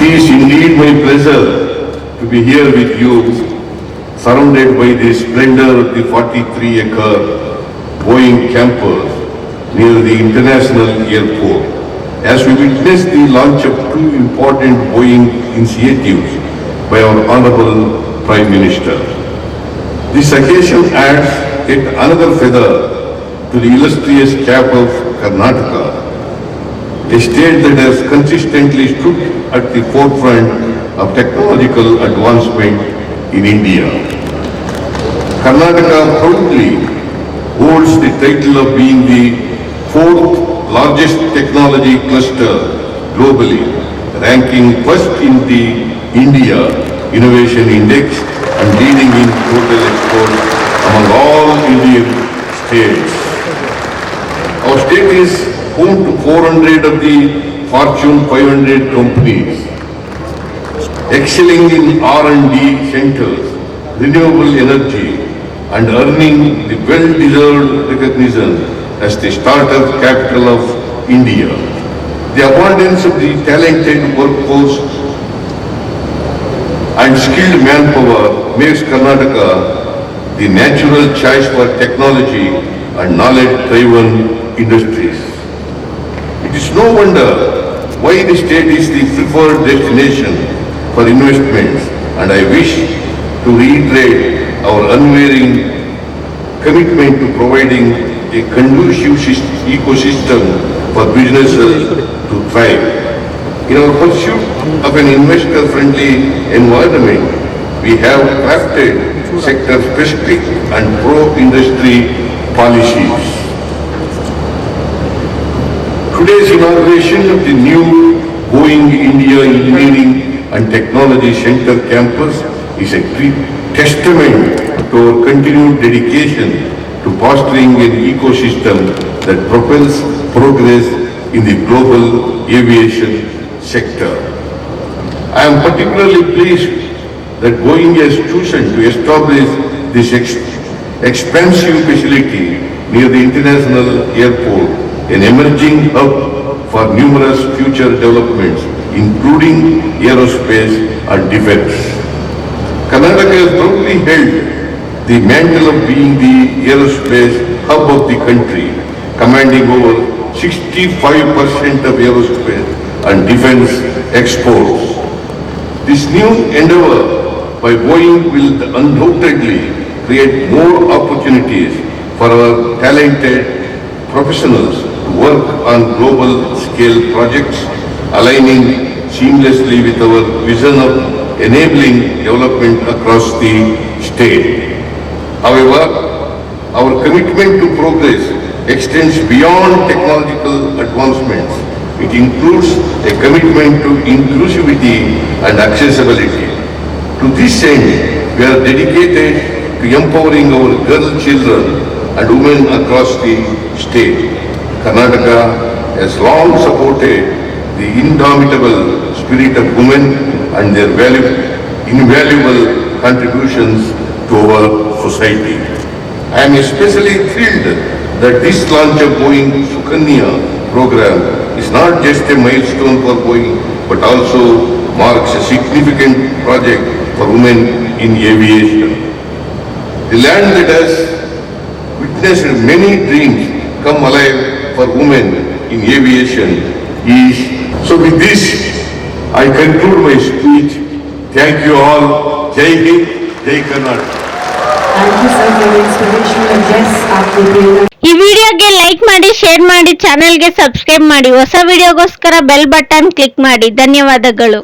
It is indeed my pleasure to be here with you, surrounded by the splendor of the 43-acre Boeing campus near the International Airport, as we witness the launch of two important Boeing initiatives by our Honorable Prime Minister. This occasion adds yet another feather to the illustrious cap of Karnataka, a state that has consistently stood at the forefront of technological advancement in India. Karnataka proudly holds the title of being the fourth largest technology cluster globally, ranking first in the India Innovation Index and leading in total exports among all Indian states. Our state is home to 400 of the Fortune 500 companies, excelling in R&D centers, renewable energy, and earning the well-deserved recognition as the startup capital of India. The abundance of the talented workforce and skilled manpower makes Karnataka the natural choice for technology and knowledge-driven industries. It is no wonder why the state is the preferred destination for investments and I wish to reiterate our unwavering commitment to providing a conducive ecosystem for businesses to thrive. In our pursuit of an investor-friendly environment, we have crafted sector-specific and pro-industry policies. Today's inauguration of the new Boeing India Engineering and Technology Center campus is a testament to our continued dedication to fostering an ecosystem that propels progress in the global aviation sector. I am particularly pleased that Boeing has chosen to establish this ex- expansive facility near the International Airport, an emerging hub for numerous future developments, including aerospace and defense. Karnataka has proudly held the mantle of being the aerospace hub of the country, commanding over 65% of aerospace and defense exports. This new endeavor by Boeing will undoubtedly create more opportunities for our talented professionals work on global scale projects, aligning seamlessly with our vision of enabling development across the state. However, our commitment to progress extends beyond technological advancements. It includes a commitment to inclusivity and accessibility. To this end, we are dedicated to empowering our girl children and women across the state. Karnataka has long supported the indomitable spirit of women and their valu- invaluable contributions to our society. I am especially thrilled that this launch of Boeing Sukanya program is not just a milestone for Boeing but also marks a significant project for women in aviation. The land that has witnessed many dreams come alive for women in aviation is. So with this, I conclude my speech. Thank you all. Jai Hind, Jai Karnataka. Thank you sir for the and yes after the ಈ ವಿಡಿಯೋಗೆ like ಮಾಡಿ share ಮಾಡಿ ಚಾನೆಲ್ಗೆ subscribe ಮಾಡಿ ಹೊಸ ವಿಡಿಯೋಗೋಸ್ಕರ bell button click ಮಾಡಿ ಧನ್ಯವಾದಗಳು